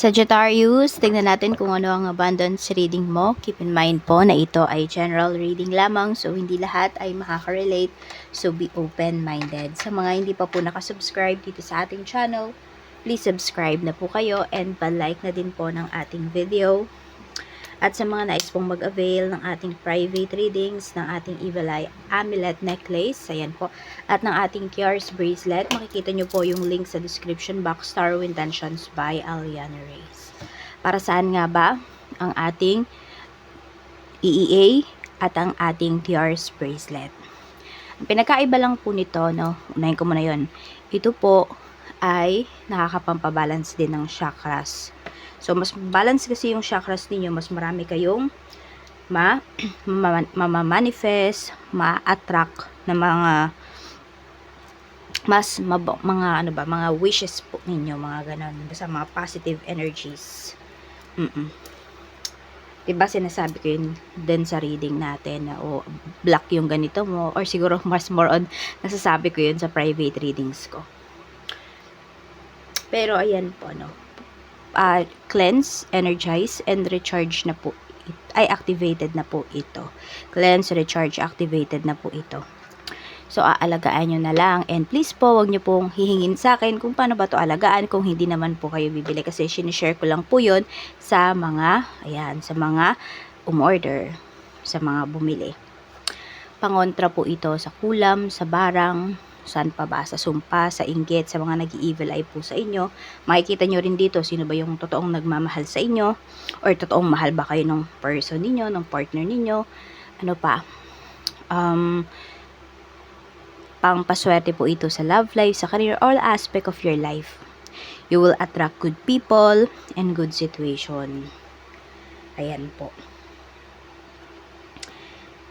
Sagittarius, tingnan natin kung ano ang abundance reading mo. Keep in mind po na ito ay general reading lamang so hindi lahat ay makaka-relate. So be open-minded. Sa mga hindi pa po nakasubscribe dito sa ating channel, please subscribe na po kayo and pa-like na din po ng ating video. At sa mga nais pong mag-avail ng ating private readings, ng ating Evil Eye Amulet Necklace, ayan po, at ng ating Kiars Bracelet, makikita nyo po yung link sa description box, Tarot Intentions by Aliana Reyes. Para saan nga ba ang ating EEA at ang ating Kiars Bracelet? Ang pinakaiba lang po nito, no, unahin ko muna yon ito po ay nakakapampabalance din ng chakras. So, mas balance kasi yung chakras ninyo, mas marami kayong ma, ma, manifest ma-attract na mga mas mab- mga ano ba, mga wishes po ninyo, mga ganun, basta mga positive energies. Mm-mm. Diba sinasabi ko yun din sa reading natin na o black yung ganito mo or siguro mas more on nasasabi ko yun sa private readings ko. Pero ayan po no uh, cleanse, energize, and recharge na po ay activated na po ito. Cleanse, recharge, activated na po ito. So, aalagaan nyo na lang. And please po, wag nyo pong hihingin sa akin kung paano ba to alagaan kung hindi naman po kayo bibili. Kasi sinishare ko lang po yun sa mga, ayan, sa mga umorder, sa mga bumili. Pangontra po ito sa kulam, sa barang, saan pa ba, sa sumpa, sa inggit, sa mga nag-evil eye po sa inyo. Makikita nyo rin dito sino ba yung totoong nagmamahal sa inyo or totoong mahal ba kayo ng person ninyo, ng partner ninyo. Ano pa? Um, pang paswerte po ito sa love life, sa career, all aspect of your life. You will attract good people and good situation. Ayan po.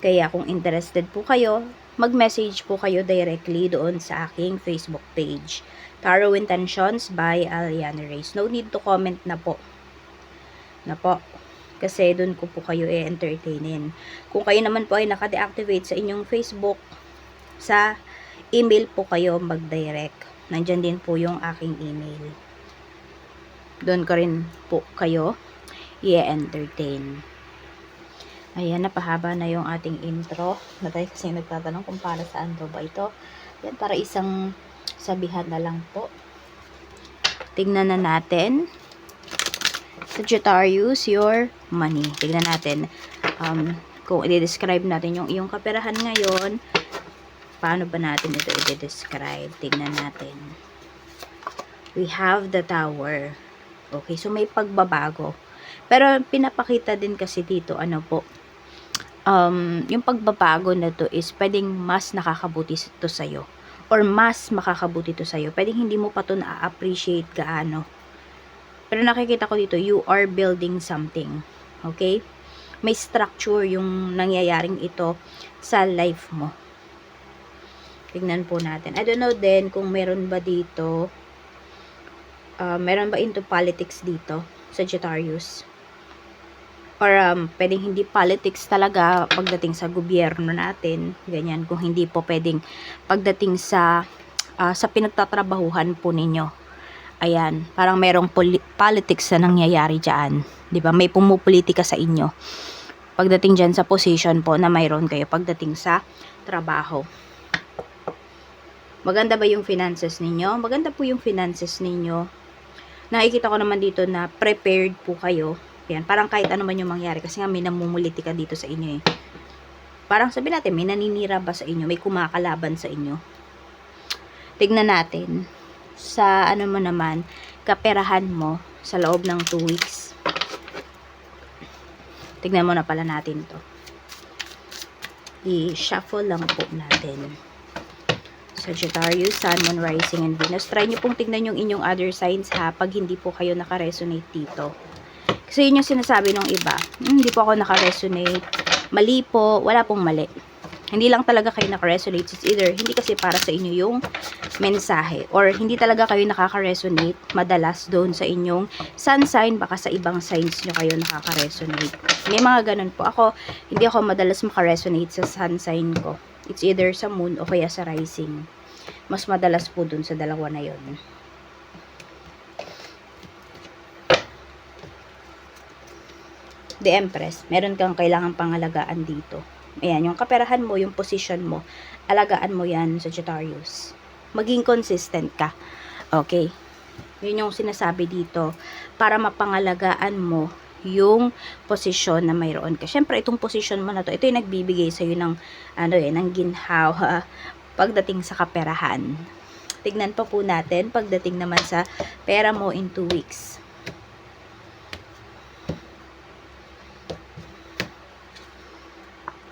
Kaya kung interested po kayo, mag-message po kayo directly doon sa aking Facebook page. Tarot Intentions by Aliana Reyes. No need to comment na po. Na po. Kasi doon ko po kayo i-entertainin. Kung kayo naman po ay naka-deactivate sa inyong Facebook, sa email po kayo mag-direct. Nandyan din po yung aking email. Doon ko rin po kayo i-entertain. Ayan, napahaba na yung ating intro. Natay kasi nagtatanong kung para saan daw ba ito. Yan, para isang sabihan na lang po. Tignan na natin. Sagittarius, your money. Tignan natin um, kung i-describe natin yung iyong kaperahan ngayon. Paano ba natin ito i-describe? Tignan natin. We have the tower. Okay, so may pagbabago. Pero pinapakita din kasi dito, ano po, um, yung pagbabago na to is pwedeng mas nakakabuti to sa'yo. Or mas makakabuti to sa'yo. Pwedeng hindi mo pa to na-appreciate gaano. Pero nakikita ko dito, you are building something. Okay? May structure yung nangyayaring ito sa life mo. Tingnan po natin. I don't know din kung meron ba dito, uh, meron ba into politics dito, Sagittarius or um, pwedeng hindi politics talaga pagdating sa gobyerno natin, ganyan, kung hindi po pwedeng pagdating sa uh, sa pinagtatrabahuhan po ninyo. Ayan, parang merong politics na nangyayari diyan, 'di ba? May pumupolitika sa inyo. Pagdating diyan sa position po na mayroon kayo pagdating sa trabaho. Maganda ba yung finances ninyo? Maganda po yung finances ninyo. Nakikita ko naman dito na prepared po kayo yan, parang kahit ano man yung mangyari kasi nga may namumuliti ka dito sa inyo eh. Parang sabi natin, may naninira ba sa inyo? May kumakalaban sa inyo? Tignan natin sa ano mo naman, kaperahan mo sa loob ng 2 weeks. Tignan mo na pala natin to. I-shuffle lang po natin. Sagittarius, Sun, Moon, Rising, and Venus. Try nyo pong tignan yung inyong other signs ha pag hindi po kayo nakaresonate dito. Kasi yun yung sinasabi ng iba. Hmm, hindi po ako naka-resonate. Mali po. Wala pong mali. Hindi lang talaga kayo naka-resonate. It's either hindi kasi para sa inyo yung mensahe. Or hindi talaga kayo nakaka-resonate madalas doon sa inyong sun sign. Baka sa ibang signs nyo kayo nakaka-resonate. May mga ganun po. Ako, hindi ako madalas maka-resonate sa sun sign ko. It's either sa moon o kaya sa rising. Mas madalas po doon sa dalawa na yon The Empress, meron kang kailangan pangalagaan dito. Ayan, yung kaperahan mo, yung position mo, alagaan mo yan, Sagittarius. Maging consistent ka. Okay? Yun yung sinasabi dito para mapangalagaan mo yung posisyon na mayroon ka. Siyempre, itong posisyon mo na to, ito yung nagbibigay sa'yo ng, ano eh, ng ginhawa pagdating sa kaperahan. Tignan pa po natin pagdating naman sa pera mo in 2 weeks.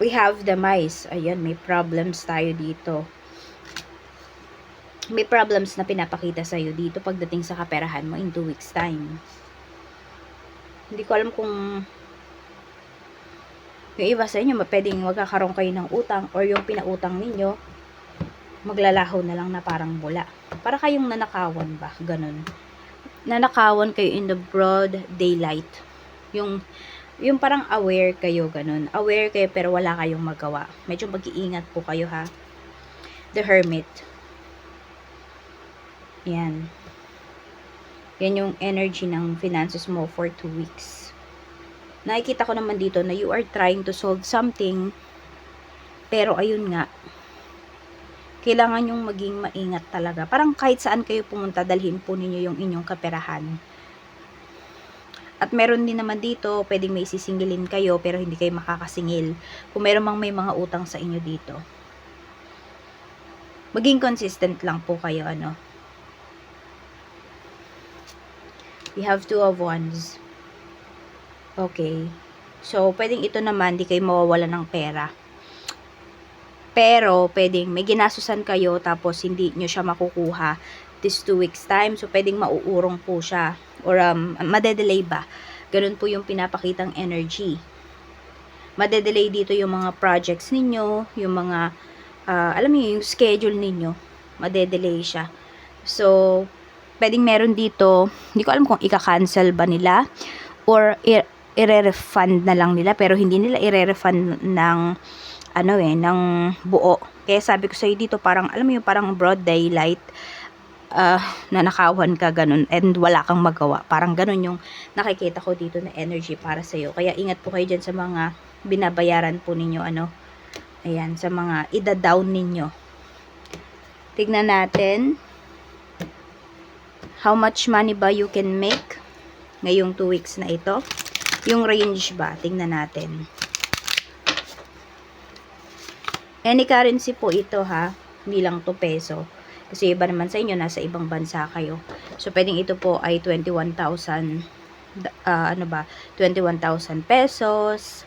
We have the mice. Ayan, may problems tayo dito. May problems na pinapakita sa'yo dito pagdating sa kaperahan mo in 2 weeks time. Hindi ko alam kung yung iba sa inyo, pwedeng magkakaroon kayo ng utang or yung pinautang ninyo, maglalaho na lang na parang bula. Para kayong nanakawan ba? Ganun. Nanakawan kayo in the broad daylight. Yung yung parang aware kayo, ganun. Aware kayo pero wala kayong magawa. Medyo mag-iingat po kayo ha. The Hermit. Yan. Yan yung energy ng finances mo for two weeks. Nakikita ko naman dito na you are trying to solve something pero ayun nga, kailangan yung maging maingat talaga. Parang kahit saan kayo pumunta, dalhin po ninyo yung inyong kaperahan. At meron din naman dito, pwedeng may sisingilin kayo pero hindi kayo makakasingil. Kung meron mang may mga utang sa inyo dito. Maging consistent lang po kayo, ano. We have two of wands. Okay. So, pwedeng ito naman, di kayo mawawala ng pera. Pero, pwedeng may ginasusan kayo tapos hindi nyo siya makukuha this two weeks time. So, pwedeng mauurong po siya or um, madedelay ba. Ganun po yung pinapakitang energy. Madedelay dito yung mga projects ninyo, yung mga, ah, alam niyo yung schedule ninyo. Madedelay siya. So, pwedeng meron dito, hindi ko alam kung ika-cancel ba nila or i-refund na lang nila pero hindi nila i-refund ng ano eh, ng buo. Kaya sabi ko sa'yo dito, parang, alam mo yung parang broad daylight, uh, nanakawan ka ganun and wala kang magawa. Parang ganun yung nakikita ko dito na energy para sa'yo. Kaya ingat po kayo dyan sa mga binabayaran po ninyo, ano, ayan, sa mga ida-down ninyo. Tignan natin, how much money ba you can make ngayong 2 weeks na ito. Yung range ba, tingnan natin. Any currency po ito ha, hindi lang to peso. Kasi iba naman sa inyo, nasa ibang bansa kayo. So, pwedeng ito po ay 21,000, ah, ano ba, 21,000 pesos.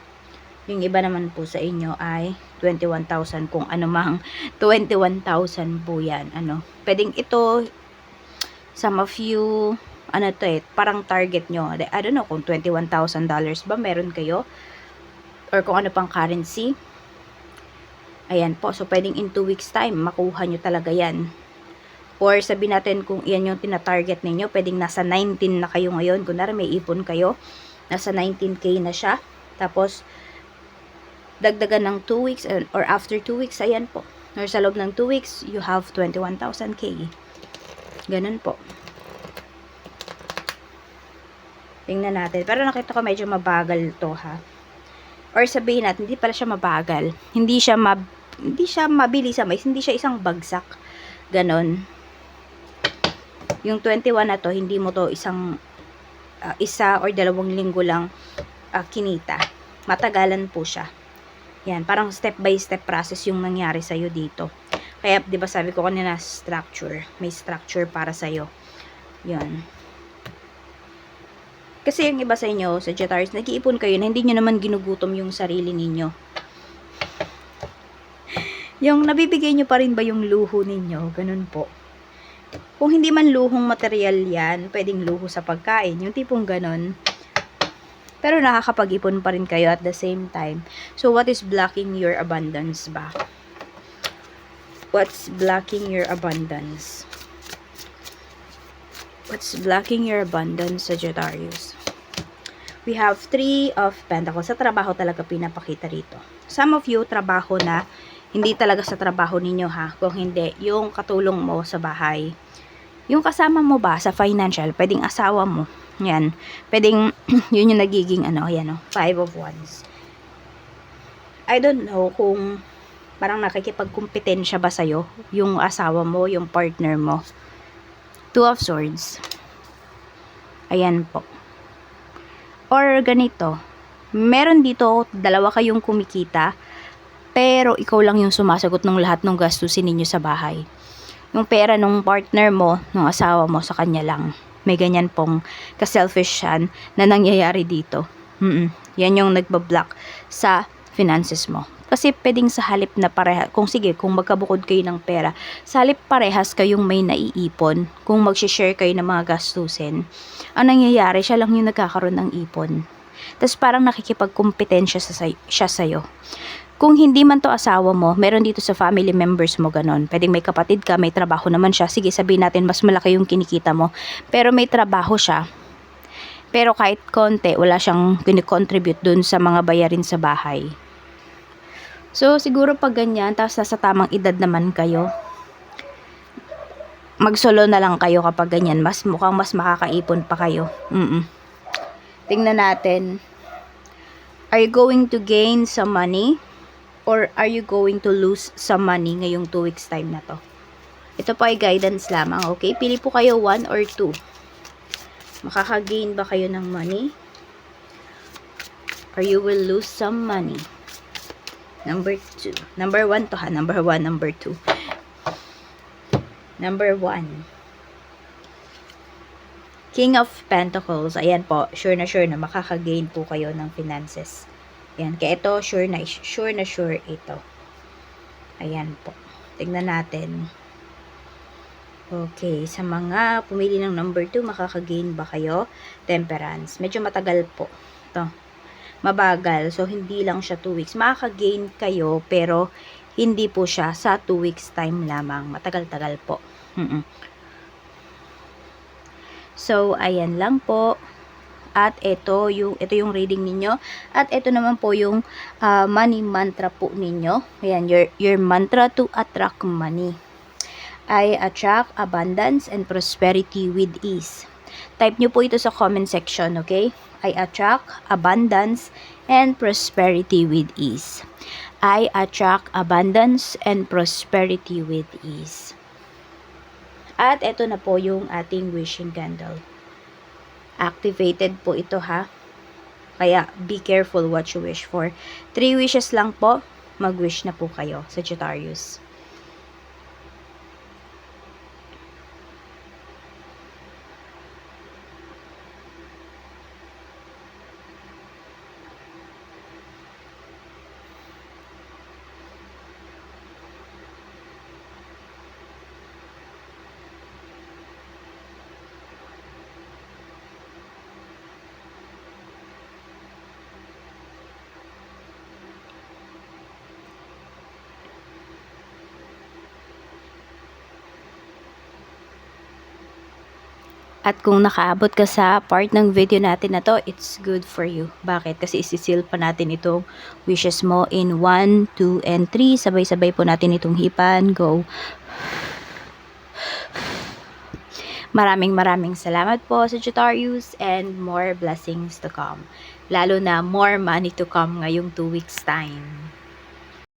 Yung iba naman po sa inyo ay 21,000 kung ano mang 21,000 po yan. Ano, pwedeng ito, some of you, ano to eh, parang target nyo. I don't know kung $21,000 ba meron kayo or kung ano pang currency. Ayan po. So, pwedeng in 2 weeks time, makuha nyo talaga yan. Or sabi natin kung iyan yung tina-target ninyo, pwedeng nasa 19 na kayo ngayon. Kunwari may ipon kayo, nasa 19k na siya. Tapos, dagdagan ng 2 weeks or after 2 weeks, ayan po. Or sa loob ng 2 weeks, you have 21,000k. Ganun po. Tingnan natin. Pero nakita ko medyo mabagal to ha. Or sabihin natin, hindi pala siya mabagal. Hindi siya mab hindi siya mabilis mais, hindi siya isang bagsak. Ganon. Yung 21 na to, hindi mo to isang ah, isa or dalawang linggo lang ah, kinita. Matagalan po siya. Yan, parang step by step process yung nangyari sa'yo dito. Kaya, di ba sabi ko kanina, structure. May structure para sa'yo. Yan. Kasi yung iba sa inyo, Sagittarius, nag-iipon kayo na hindi nyo naman ginugutom yung sarili ninyo. Yung nabibigay nyo pa rin ba yung luho ninyo? Ganun po. Kung hindi man luhong material yan, pwedeng luho sa pagkain. Yung tipong ganun. Pero nakakapag-ipon pa rin kayo at the same time. So, what is blocking your abundance ba? What's blocking your abundance? What's blocking your abundance, Sagittarius? We have three of pentacles. Sa trabaho talaga pinapakita rito. Some of you, trabaho na, hindi talaga sa trabaho ninyo ha. Kung hindi, yung katulong mo sa bahay. Yung kasama mo ba sa financial, pwedeng asawa mo. Yan. Pwedeng, yun yung nagiging, ano, yan o, five of wands. I don't know kung parang nakikipagkumpetensya ba sa'yo, yung asawa mo, yung partner mo. Two of swords. Ayan po. Or ganito, meron dito, dalawa kayong kumikita, pero ikaw lang yung sumasagot ng lahat ng gastusin ninyo sa bahay. Yung pera ng partner mo, ng asawa mo, sa kanya lang. May ganyan pong ka-selfish yan na nangyayari dito. Mm Yan yung nagbablock sa finances mo. Kasi pwedeng sa halip na pareha, kung sige, kung magkabukod kayo ng pera, sa halip parehas kayong may naiipon, kung mag-share kayo ng mga gastusin, ang nangyayari, siya lang yung nagkakaroon ng ipon. Tapos parang nakikipagkumpetensya sa, siya sa'yo. Kung hindi man to asawa mo, meron dito sa family members mo ganon. Pwedeng may kapatid ka, may trabaho naman siya. Sige, sabihin natin mas malaki yung kinikita mo. Pero may trabaho siya. Pero kahit konti, wala siyang kinikontribute dun sa mga bayarin sa bahay. So, siguro pag ganyan, tapos nasa tamang edad naman kayo, magsolo na lang kayo kapag ganyan. Mas mukhang mas makakaipon pa kayo. Mm Tingnan natin. Are you going to gain some money? Or are you going to lose some money ngayong 2 weeks time na to? Ito po ay guidance lamang, okay? Pili po kayo 1 or 2. Makaka-gain ba kayo ng money? Or you will lose some money? Number 2. Number 1 to ha. Number 1, number 2. Number 1. King of Pentacles. Ayan po, sure na sure na makaka-gain po kayo ng finances. Ayan, kaya ito, sure na, sure na sure ito. Ayan po. Tignan natin. Okay, sa mga pumili ng number 2, makaka-gain ba kayo? Temperance. Medyo matagal po. Ito. Mabagal. So, hindi lang siya 2 weeks. Makaka-gain kayo, pero hindi po siya sa 2 weeks time lamang. Matagal-tagal po. Mm-mm. So, ayan lang po. At ito yung ito yung reading ninyo. At ito naman po yung ah, money mantra po ninyo. Ayan, your your mantra to attract money. I attract abundance and prosperity with ease. Type nyo po ito sa comment section, okay? I attract abundance and prosperity with ease. I attract abundance and prosperity with ease. At ito na po yung ating wishing candle activated po ito ha. Kaya be careful what you wish for. Three wishes lang po, mag-wish na po kayo, Sagittarius. At kung nakaabot ka sa part ng video natin na to, it's good for you. Bakit? Kasi isisil pa natin itong wishes mo in 1, 2, and 3. Sabay-sabay po natin itong hipan. Go. Maraming maraming salamat po sa Jutarius and more blessings to come. Lalo na more money to come ngayong 2 weeks time.